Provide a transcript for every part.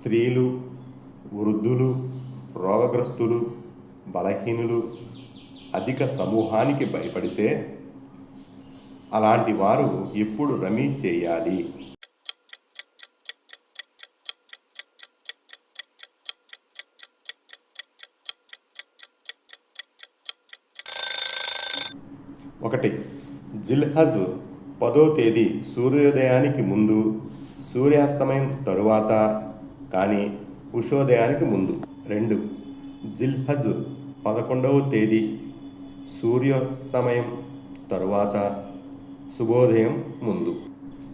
స్త్రీలు వృద్ధులు రోగగ్రస్తులు బలహీనులు అధిక సమూహానికి భయపడితే అలాంటి వారు ఎప్పుడు రమీ చేయాలి? ఒకటి జిల్హజ్ పదో తేదీ సూర్యోదయానికి ముందు సూర్యాస్తమయం తరువాత కానీ ఉషోదయానికి ముందు. రెండు. జిల్హజ్ పదకొండవ తేదీ. సూర్యాస్తమయం తరువాత శుభోదయం ముందు.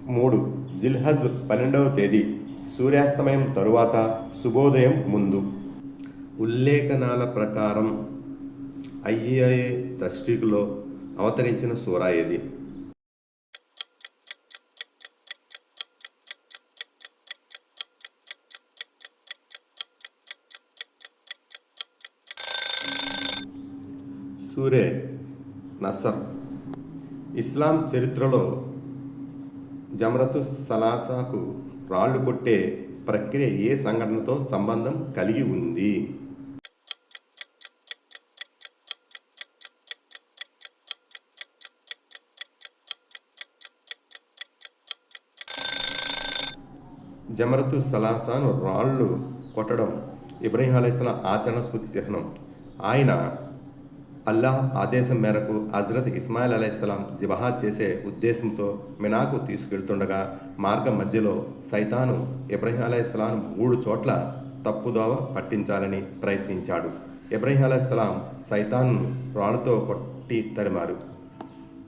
మూడు. జిల్హజ్ పన్నెండవ తేదీ. సూర్యాస్తమయం తరువాత శుభోదయం ముందు. ఉల్లేఖనాల ప్రకారం ఐఏఐ తస్టిక్లో అవతరించిన సూరా ఏది? సూరే నసర్. ఇస్లాం చరిత్రలో జమరతు సలాసాకు రాళ్ళు కొట్టే ప్రక్రియ ఏ సంఘటనతో సంబంధం కలిగి ఉంది? జమరతు సలాసాను రాళ్ళు కొట్టడం ఇబ్రహీం అలైస్లాం ఆచరణ స్మృతి చిహ్నం. ఆయన అల్లాహ్ ఆదేశం మేరకు హజరత్ ఇస్మాయిల్ అలైహిస్సలాం జిబహా చేసే ఉద్దేశంతో మినాకు తీసుకెళ్తుండగా మార్గం మధ్యలో సైతాను ఇబ్రహీం అలైహిస్సలాం మూడు చోట్ల తప్పుదోవ పట్టించాలని ప్రయత్నించాడు. ఇబ్రహీం అలైహిస్సలాం సైతాన్ను రాళ్ళతో కొట్టి తరిమారు.